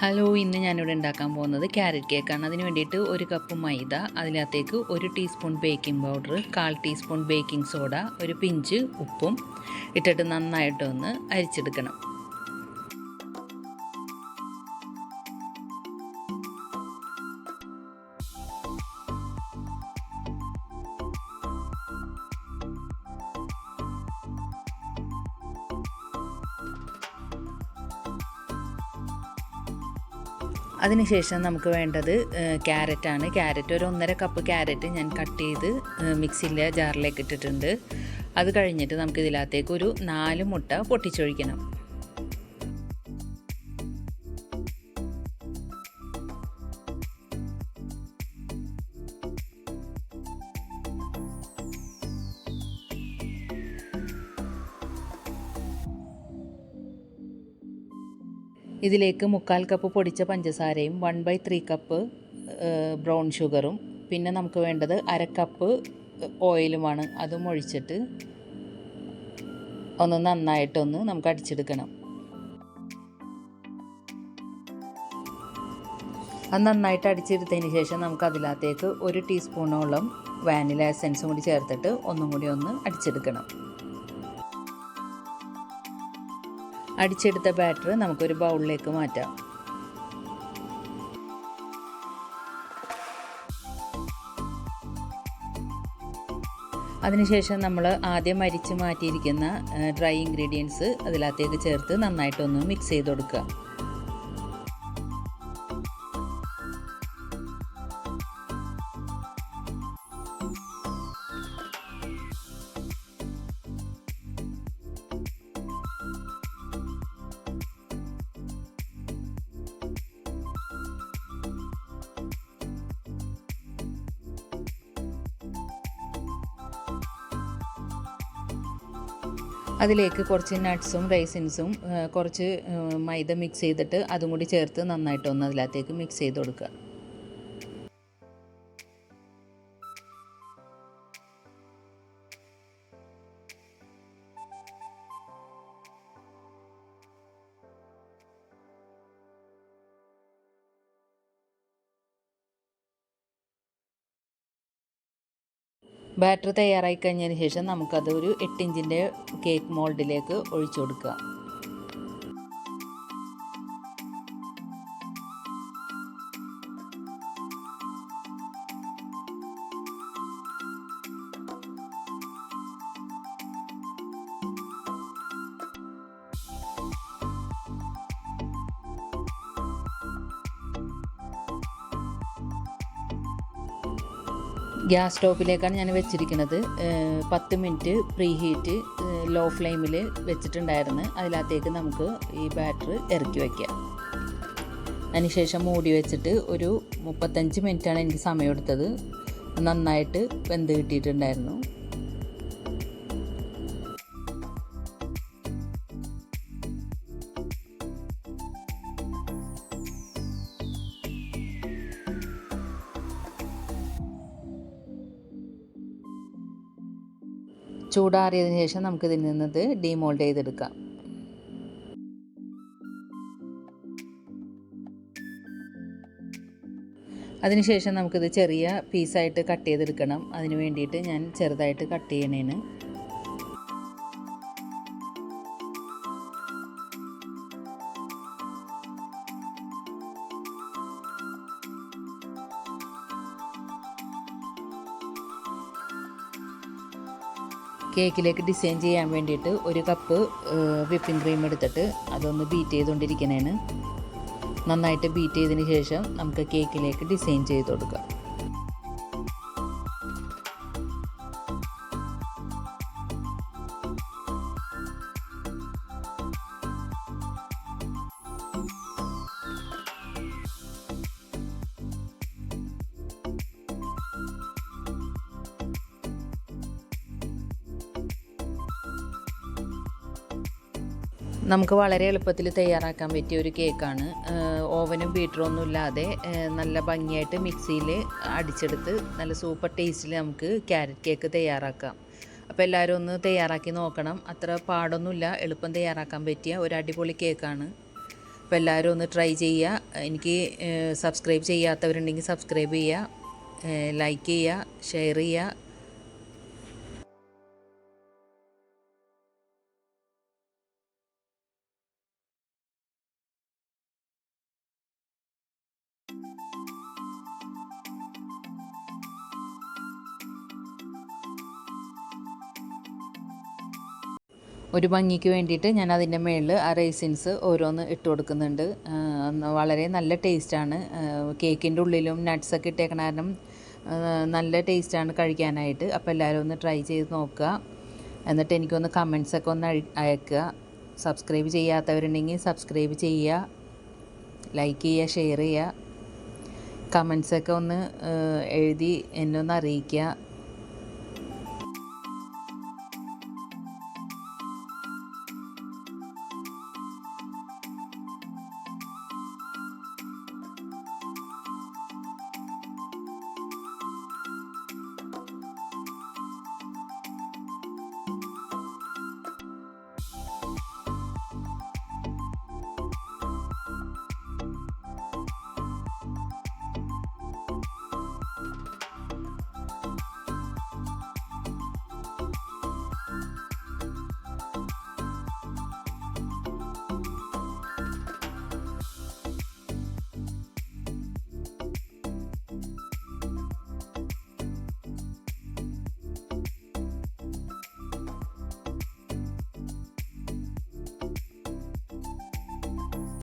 Hello ഇന്ന് ഞാനിവിടെ ഉണ്ടാക്കാൻ പോകുന്നത് ക്യാരറ്റ് കേക്കാണ് അതിന് വേണ്ടിയിട്ട് ഒരു കപ്പ് മൈദ അതിനകത്തേക്ക് ഒരു ടീസ്പൂൺ ബേക്കിംഗ് പൗഡർ കാൽ ടീസ്പൂൺ ബേക്കിംഗ് സോഡ ഒരു പിഞ്ച് ഉപ്പും ഇട്ടിട്ട് നന്നായിട്ടൊന്ന് അരിച്ചെടുക്കണം. അതിനുശേഷം നമുക്ക് വേണ്ടത് ക്യാരറ്റാണ്. ക്യാരറ്റ് ഒരു ഒന്നര കപ്പ് ക്യാരറ്റ് ഞാൻ കട്ട് ചെയ്ത് മിക്സിയിലെ ജാറിലേക്ക് ഇട്ടിട്ടുണ്ട്. അത് കഴിഞ്ഞിട്ട് നമുക്ക് ഇതിനകത്തേക്ക് ഒരു നാല് മുട്ട പൊട്ടിച്ചൊഴിക്കണം. ഇതിലേക്ക് മുക്കാൽ കപ്പ് പൊടിച്ച പഞ്ചസാരയും one by three cup brown ഷുഗറും പിന്നെ നമുക്ക് വേണ്ടത് അര കപ്പ് ഓയിലുമാണ് അതും ഒഴിച്ചിട്ട് ഒന്ന് നന്നായിട്ടൊന്ന് നമുക്ക് അടിച്ചെടുക്കണം. അത് നന്നായിട്ട് അടിച്ചെടുത്തതിന് ശേഷം നമുക്ക് അതിനകത്തേക്ക് ഒരു ടീസ്പൂണോളം വാനില എസൻസും കൂടി ചേർത്തിട്ട് ഒന്നും കൂടി ഒന്ന് അടിച്ചെടുക്കണം. അടിച്ചെടുത്ത ബാറ്റർ നമുക്കൊരു ബൗളിലേക്ക് മാറ്റാം. അതിനുശേഷം നമ്മൾ ആദ്യം അരിച്ച് മാറ്റിയിരിക്കുന്ന ഡ്രൈ ഇൻഗ്രീഡിയൻസ് അതിനകത്തേക്ക് ചേർത്ത് നന്നായിട്ടൊന്ന് മിക്സ് ചെയ്ത് കൊടുക്കുക. അതിലേക്ക് കുറച്ച് നട്ട്സും റൈസിൻസും കുറച്ച് മൈദ മിക്സ് ചെയ്തിട്ട് അതും കൂടി ചേർത്ത് നന്നായിട്ടൊന്ന് അതിനകത്തേക്ക് മിക്സ് ചെയ്ത് കൊടുക്കുക. ബാറ്റർ തയ്യാറായി കഴിഞ്ഞതിന് ശേഷം നമുക്കത് ഒരു എട്ട് ഇഞ്ചിന്റെ കേക്ക് മോൾഡിലേക്ക് ഒഴിച്ചു കൊടുക്കുക. ഗ്യാസ് സ്റ്റോപ്പിലേക്കാണ് ഞാൻ വെച്ചിരിക്കുന്നത്. പത്ത് മിനിറ്റ് പ്രീ ഹീറ്റ് ലോ ഫ്ലെയിമിൽ വെച്ചിട്ടുണ്ടായിരുന്നു. അതിനകത്തേക്ക് നമുക്ക് ഈ ബാറ്റർ ഇറക്കി വയ്ക്കാം അതിനുശേഷം മൂടി വെച്ചിട്ട് ഒരു മുപ്പത്തഞ്ച് മിനിറ്റാണ് എനിക്ക് സമയം എടുത്തത് നന്നായിട്ട് വെന്ത് കിട്ടിയിട്ടുണ്ടായിരുന്നു. ചൂടാറിയതിന് ശേഷം നമുക്ക് ഇതിൽ നിന്നത് ഡീമോൾഡ് ചെയ്തെടുക്കാം. അതിനുശേഷം നമുക്കിത് ചെറിയ പീസായിട്ട് കട്ട് ചെയ്തെടുക്കണം. അതിന് വേണ്ടിയിട്ട് ഞാൻ ചെറുതായിട്ട് കട്ട് ചെയ്യണേന്. കേക്കിലേക്ക് ഡിസൈൻ ചെയ്യാൻ വേണ്ടിയിട്ട് ഒരു കപ്പ് വിപ്പിംഗ് ക്രീം എടുത്തിട്ട് അതൊന്ന് ബീറ്റ് ചെയ്തുകൊണ്ടിരിക്കണേന് നന്നായിട്ട് ബീറ്റ് ചെയ്തതിന് ശേഷം നമുക്ക് കേക്കിലേക്ക് ഡിസൈൻ ചെയ്ത് കൊടുക്കാം. നമുക്ക് വളരെ എളുപ്പത്തിൽ തയ്യാറാക്കാൻ പറ്റിയ ഒരു കേക്കാണ്. ഓവനും ബീറ്ററൊന്നും ഇല്ലാതെ നല്ല ഭംഗിയായിട്ട് മിക്സിയിൽ അടിച്ചെടുത്ത് നല്ല സൂപ്പർ ടേസ്റ്റിൽ നമുക്ക് ക്യാരറ്റ് കേക്ക് തയ്യാറാക്കാം. അപ്പോൾ എല്ലാവരും ഒന്ന് തയ്യാറാക്കി നോക്കണം. അത്ര പാടൊന്നുമില്ല. എളുപ്പം തയ്യാറാക്കാൻ പറ്റിയ ഒരു അടിപൊളി കേക്കാണ്. അപ്പോൾ എല്ലാവരും ഒന്ന് ട്രൈ ചെയ്യുക. എനിക്ക് സബ്സ്ക്രൈബ് ചെയ്യാത്തവരുണ്ടെങ്കിൽ സബ്സ്ക്രൈബ് ചെയ്യുക. ലൈക്ക് ചെയ്യുക ഷെയർ ചെയ്യുക. ഒരു ഭംഗിക്ക് വേണ്ടിയിട്ട് ഞാൻ അതിന്റെ മുകളിൽ ആ റേസിൻസ് ഓരോന്ന് ഇട്ട് കൊടുക്കുന്നുണ്ട്. വളരെ നല്ല ടേസ്റ്റാണ്. കേക്കിന്റെ ഉള്ളിലും നട്ട്സൊക്കെ ഇട്ടേക്കണ കാരണം നല്ല ടേസ്റ്റാണ് കഴിക്കാനായിട്ട്. അപ്പോൾ എല്ലാവരും ഒന്ന് ട്രൈ ചെയ്ത് നോക്കുക. എന്നിട്ട് എനിക്കൊന്ന് കമൻസൊക്കെ ഒന്ന് അയക്കുക. സബ്സ്ക്രൈബ് ചെയ്യാത്തവരുണ്ടെങ്കിൽ സബ്സ്ക്രൈബ് ചെയ്യുക. ലൈക്ക് ചെയ്യുക ഷെയർ ചെയ്യുക. കമൻസൊക്കെ ഒന്ന് എഴുതി എന്നെ ഒന്ന് അറിയിക്കുക.